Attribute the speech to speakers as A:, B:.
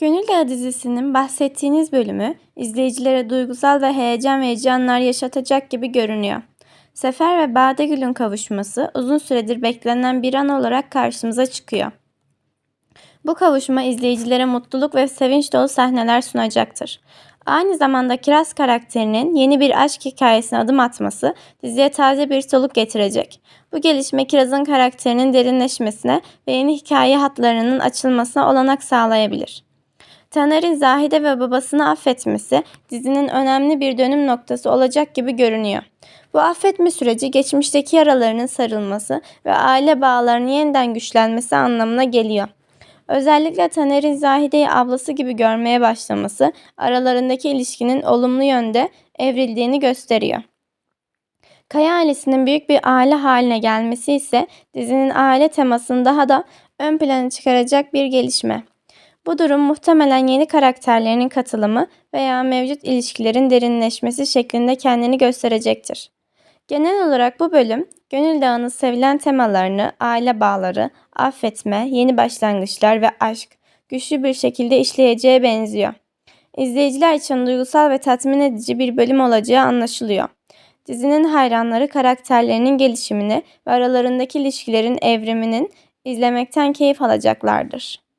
A: Gönül Dağı dizisinin bahsettiğiniz bölümü izleyicilere duygusal ve heyecan verici anlar yaşatacak gibi görünüyor. Sefer ve Badegül'ün kavuşması uzun süredir beklenen bir an olarak karşımıza çıkıyor. Bu kavuşma izleyicilere mutluluk ve sevinç dolu sahneler sunacaktır. Aynı zamanda Kiraz karakterinin yeni bir aşk hikayesine adım atması diziye taze bir soluk getirecek. Bu gelişme Kiraz'ın karakterinin derinleşmesine ve yeni hikaye hatlarının açılmasına olanak sağlayabilir. Taner'in Zahide ve babasını affetmesi dizinin önemli bir dönüm noktası olacak gibi görünüyor. Bu affetme süreci geçmişteki yaralarının sarılması ve aile bağlarının yeniden güçlenmesi anlamına geliyor. Özellikle Taner'in Zahide'yi ablası gibi görmeye başlaması aralarındaki ilişkinin olumlu yönde evrildiğini gösteriyor. Kaya ailesinin büyük bir aile haline gelmesi ise dizinin aile temasını daha da ön plana çıkaracak bir gelişme. Bu durum muhtemelen yeni karakterlerinin katılımı veya mevcut ilişkilerin derinleşmesi şeklinde kendini gösterecektir. Genel olarak bu bölüm Gönül Dağı'nın sevilen temalarını, aile bağları, affetme, yeni başlangıçlar ve aşk güçlü bir şekilde işleyeceğe benziyor. İzleyiciler için duygusal ve tatmin edici bir bölüm olacağı anlaşılıyor. Dizinin hayranları karakterlerinin gelişimini ve aralarındaki ilişkilerin evriminin izlemekten keyif alacaklardır.